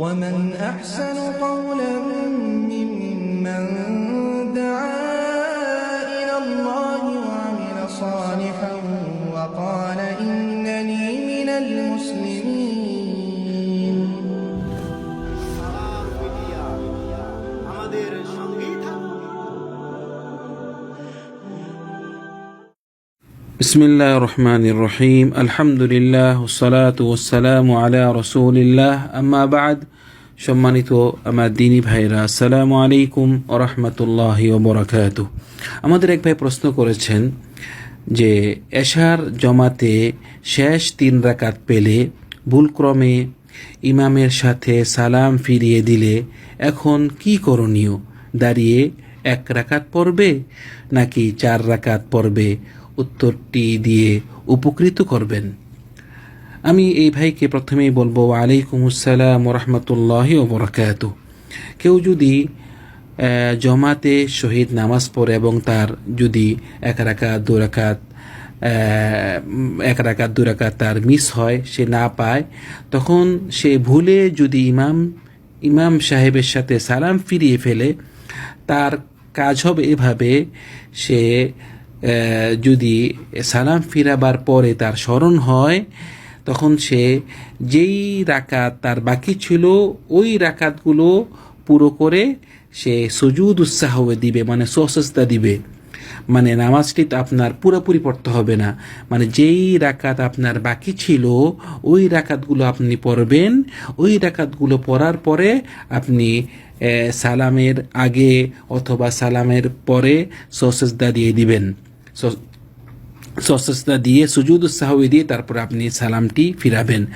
ومن أحسن قولا ممن دعا إلى الله وعمل صالحا وقال বিসমিল্লাহ রহমান রহিম আলহামদুলিল্লাহ সালাত ওসালাম আলা রসুলিল্লাহ আম্মা সম্মানিত আমার দিনী ভাইরা, আসসালামু আলাইকুম ওরহমতুল্লাহ বরাকাত আমাদের এক ভাই প্রশ্ন করেছেন যে, এশার জমাতে শেষ তিন রাকাত পেলে ভুলক্রমে ইমামের সাথে সালাম ফিরিয়ে দিলে এখন কি করণীয়? দাঁড়িয়ে এক রাকাত পড়বে নাকি চার রাকাত পড়বে? উত্তরটি দিয়ে উপকৃত করবেন। আমি এই ভাইকে প্রথমেই বলব আলাইকুম আসসালাম রহমতুল্লাহ ওবরাকাত। কেউ যদি জমাতে শহীদ নামাজ পড়ে এবং তার যদি এক রাকাত, দু রাকাত এক রাকাত, দু রাকাত তার মিস হয়, সে না পায়, তখন সে ভুলে যদি ইমাম ইমাম সাহেবের সাথে সালাম ফিরিয়ে ফেলে, তার কাজ হবে এভাবে, সে যদি সালাম ফিরাবার পরে তার স্মরণ হয়, তখন সে যেই রাকাত তার বাকি ছিল, ওই রাকাতগুলো পুরো করে সে সুজুদ উৎসাহ দিবে মানে সসস্তা দিবে। মানে নামাজটি তো আপনার পুরোপুরি পড়তে হবে না। মানে যেই রাকাত আপনার বাকি ছিল, ওই রাকাতগুলো আপনি পড়বেন। ওই রাকাতগুলো পড়ার পরে আপনি সালামের আগে অথবা সালামের পরে সসেজদা দিয়ে দিবেন। স- দিয়ে সুজুদ সাহবি দিয়ে তারপর আপনি সালামটি ফিরাবেন।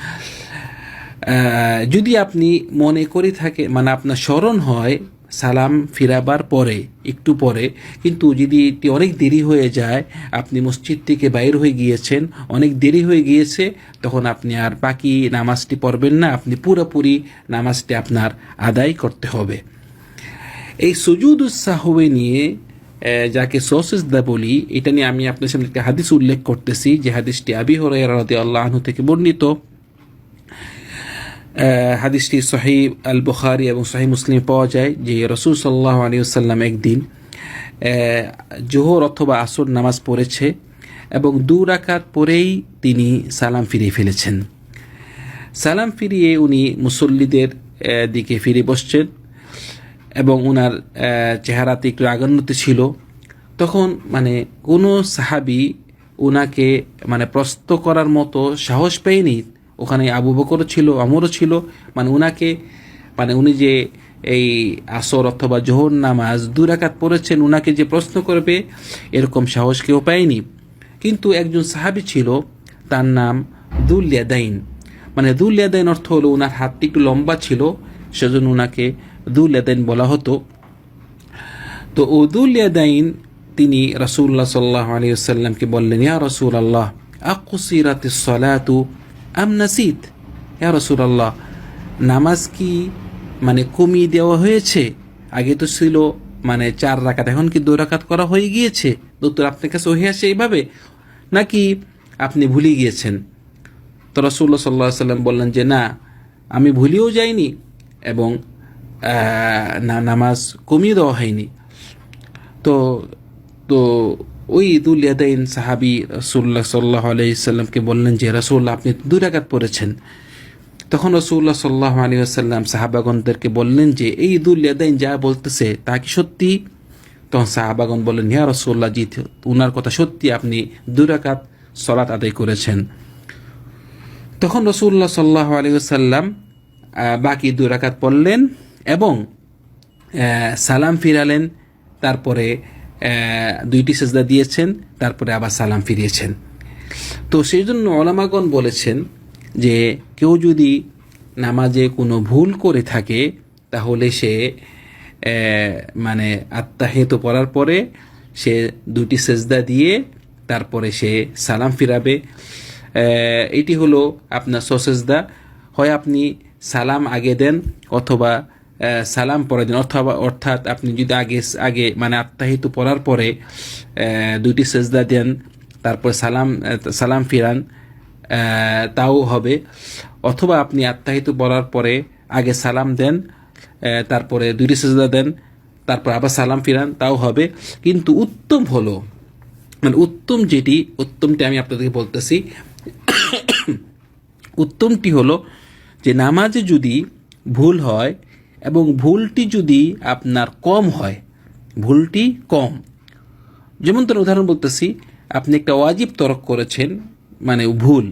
যদি আপনি মনে করে থাকে মানে আপনার স্মরণ হয় সালাম ফিরাবার পরে, একটু পরে, কিন্তু যদি এটি অনেক দেরি হয়ে যায়, আপনি মসজিদ থেকে বাইর হয়ে গিয়েছেন, অনেক দেরি হয়ে গিয়েছে, তখন আপনি আর বাকি নামাজটি পড়বেন না, আপনি পুরোপুরি নামাজটি আপনার আদায় করতে হবে। এই সুজুদ সাহবে নিয়ে যাকে সসেজদা বলি, এটা নিয়ে আমি আপনার সামনে একটা হাদিস উল্লেখ করতেছি, যে হাদিসটি আবি হরাই আল্লাহ আনহু থেকে বর্ণিত। হাদিসটি সহি আল বুখারি এবং সহি মুসলিম পাওয়া যায় যে রসুল সাল্লাহ আলী সাল্লাম একদিন জোহর অথবা আসর নামাজ পড়েছে এবং দু রাকাত পরেই তিনি সালাম ফিরিয়ে ফেলেছেন। সালাম ফিরিয়ে উনি মুসল্লিদের দিকে ফিরে বসছেন। এবং ওনার চেহারাতে একটু রাগান্বিত ছিল, তখন মানে কোনো সাহাবি ওনাকে মানে প্রস্ত করার মতো সাহস পেয়নি। ওখানে আবু বকর ছিল আমরও ছিল। মানে ওনাকে মানে উনি যে এই আসর অথবা জোহর নামাজ দুরাকাত পড়েছেন ওনাকে যে প্রশ্ন করবে, এরকম সাহস কেউ পায়নি। কিন্তু একজন সাহাবি ছিল, তার নাম দুল ইয়াদাইন। মানে দুল ইয়াদাইন অর্থ হলো ওনার হাতটি একটু লম্বা ছিল, সেজন্য ওনাকে দুল বলা হতো। তো উদুল ইয়াদাইন তিনি রাসূলুল্লাহ সাল্লাহ আলী সাল্লামকে বললেন, ইয়া রসুল আল্লাহ আকুসিরাত সলাতু, আম নাসিত? ইয়া রসুল আল্লাহ নামাজ কি মানে কমিয়ে দেওয়া হয়েছে? আগে তো ছিল মানে চার রাকাত, এখন কি দু রাকাত করা হয়ে গিয়েছে? দোত্তর আপনার কাছে হয়ে আসে এইভাবে? নাকি আপনি ভুলে গিয়েছেন? তো রসুল্লা সাল্লাহ সাল্লাম বললেন যে, না, আমি ভুলেও যাইনি এবং নামাজ কমিয়ে দেওয়া হয়নি। তো তো ওই দুল ইয়াদাইন সাহাবি রসুল্লাহ সাল্লাহ আলাইসাল্লামকে বললেন যে রসুল্লাহ আপনি দুই রাকাত পড়েছেন। তখন রসুল্লাহ সাল্লাহ আলী আসাল্লাম সাহাবাগনদেরকে বললেন যে, এই দুল ইয়াদাইন যা বলতেছে, তা কি সত্যি? তখন সাহাবাগন বললেন হ্যাঁ রসুল্লাহ জি, উনার কথা সত্যি, আপনি দুই রাকাত সলাত আদায় করেছেন। তখন রসুল্লাহ সাল্লাহ আলিয়াল্লাম বাকি দুই রাকাত পড়লেন। এবং সালাম ফিরালেন, তারপরে দুইটি সেজদা দিয়েছেন, তারপরে আবার সালাম ফিরিয়েছেন। তো সেই জন্য ওলামাগণ বলেছেন যে, কেউ যদি নামাজে কোনো ভুল করে থাকে, তাহলে সে মানে আত্মাহিত পড়ার পরে সে দুটি সেজদা দিয়ে তারপরে সে সালাম ফিরাবে। এটি হলো আপনার সসেজদা হয় আপনি সালাম আগে দেন অথবা সালাম পরে দিন। অথবা অর্থাৎ আপনি যদি আগে আগে মানে আত্মাহিত পড়ার পরে দুইটি সেজদা দেন, তারপর সালাম সালাম ফিরান তাও হবে। অথবা আপনি আত্মাহিত পড়ার পরে আগে সালাম দেন তারপরে দুইটি সেজদা দেন, তারপর আবার সালাম ফিরান, তাও হবে। কিন্তু উত্তম হলো মানে উত্তম যেটি, উত্তমটি আমি আপনাদেরকে বলতেছি। উত্তমটি হলো যে নামাজে যদি ভুল হয় এবং ভুলটি যদি আপনার কম হয়, ভুলটি কম। যেমন তার উদাহরণ বলতেছি, আপনি একটা ওয়াজিব তরক করেছেন মানে ভুল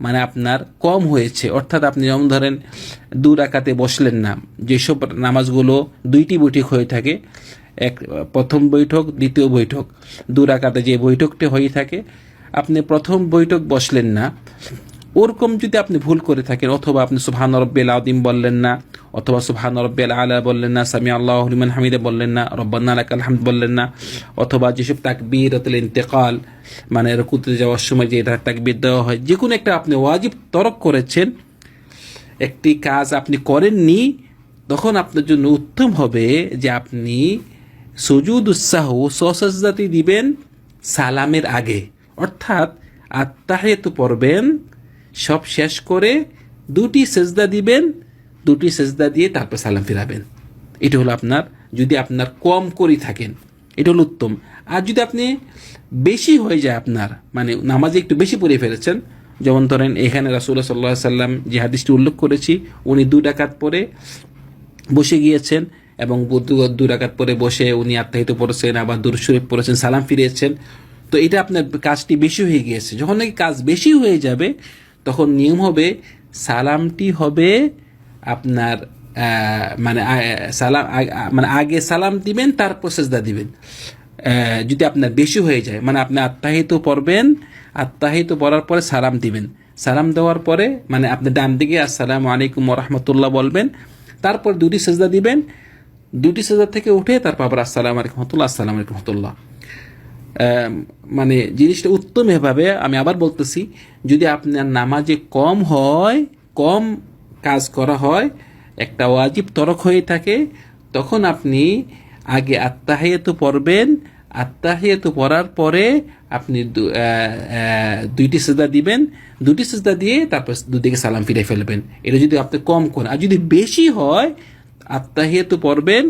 মানে আপনার কম হয়েছে। অর্থাৎ আপনি যেমন ধরেন, দু রাকাতে বসলেন না, যেসব নামাজগুলো দুইটি বৈঠক হয়ে থাকে, এক, প্রথম বৈঠক, দ্বিতীয় বৈঠক, দু রাকাতে যে বৈঠকটি হয়ে থাকে, আপনি প্রথম বৈঠক বসলেন না ওরকম যদি আপনি ভুল করে থাকেন, অথবা আপনি সুবহান রব্বেল আদিম বললেন না, অথবা সুবহান রব্বেল আলা বললেন না, সামি আল্লাহ হলিমান হামিদে বললেন না রব্বান্না লাকাল হামদ বললেন না, অথবা যেসব তাকবীর ইন্তেকাল মানে রকুতে যাওয়ার সময় যে এটা তাকবীর দেওয়া হয়, যে কোনো একটা আপনি ওয়াজিব তরক করেছেন, একটি কাজ আপনি করেননি, তখন আপনার জন্য উত্তম হবে যে আপনি সুজুদ উৎসাহ সসজাতি দিবেন সালামের আগে। অর্থাৎ আত্মাহেতু পড়বেন সব শেষ করে দুটি সেজদা দিবেন, দুটি সেজদা দিয়ে তারপর সালাম ফিরাবেন। এটা হলো আপনার, যদি আপনার কম করি থাকেন, এটা হলো উত্তম। আর যদি আপনি বেশি হয়ে যায় আপনার মানে নামাজে একটু বেশি পড়ে ফেলেছেন, যেমন ধরেন এখানে রাসুল্লাহ সাল্লাহ সাল্লাম যে হাদিসটি উল্লেখ করেছি, উনি দু ডাকাত পরে বসে গিয়েছেন এবং দু- রাকাত পরে বসে উনি আত্মাহিত পড়েছেন, আবার দূর শরীফ পড়েছেন, সালাম ফিরিয়েছেন। তো এটা আপনার কাজটি বেশি হয়ে গিয়েছে। যখন নাকি কাজ বেশি হয়ে যাবে তখন নিয়ম হবে, সালামটি হবে আপনার মানে সালাম মানে আগে সালাম দিবেন, তারপর সেজদা দিবেন। যদি আপনার বেশি হয়ে যায় মানে আপনি আত্মাহিত পড়বেন, আত্মাহিত পড়ার পরে সালাম দিবেন। সালাম দেওয়ার পরে মানে আপনি ডান দিকে আসসালামু আলাইকুম রহমতুল্লাহ বলবেন, তারপর দুটি সেজদা দিবেন। দুটি সেজদা থেকে উঠে তারপর আবার আসসালামু আলাইকুম রহমতুল্লাহ, আসসালামু আলাইকুম রহমতুল্লাহ। মানে জিনিসটা উত্তম এভাবে আমি আবার বলতেছি, যদি আপনার নামাজে কম হয়, কম কাজ করা হয়, একটা ওয়াজিব তরক হয়ে থাকে, তখন আপনি আগে আত্মাহিয়ত পড়বেন আত্মাহিয়ত পড়ার পরে আপনি দুইটি সেজদা দিবেন দুটি সেজদা দিয়ে তারপর দুদিকে সালাম ফিরে ফেলবেন। এটা যদি আপনি কম করেন, আর যদি বেশি হয় আত্মাহিয়ত পড়বেন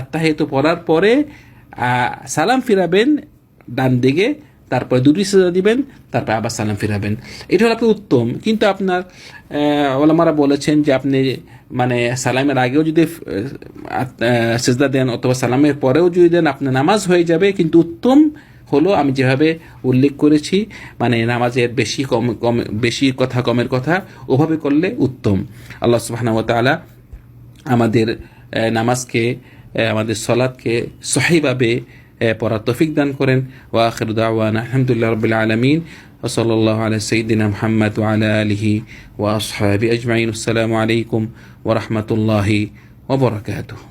আত্মাহিয়ত পড়ার পরে সালাম ফিরাবেন ডান দিকে, তারপরে দুটি সেজা দিবেন, তারপর আবার সালাম ফিরাবেন। এটা হলো আপনার উত্তম। কিন্তু আপনার ওলামারা বলেছেন যে আপনি মানে সালামের আগেও যদি সেজদা দেন অথবা সালামের পরেও যদি দেন, আপনার নামাজ হয়ে যাবে। কিন্তু উত্তম হলো, আমি যেভাবে উল্লেখ করেছি মানে নামাজের বেশি কম কম, বেশি কথা, কমের কথা, ওভাবে করলে উত্তম। আল্লাহ সুবহানাহু ওয়া আমাদের নামাজকে আমাদের সলাদকে সহিভাবে পড়ার তৌফিক দান করেন ওয়া আখির দাওয়ানা আলহামদুলিল্লাহ রাব্বিল আলামিন وصلى الله على سيدنا محمد وعلى آله وأصحابه أجمعين السلام عليكم ورحمة الله وبركاته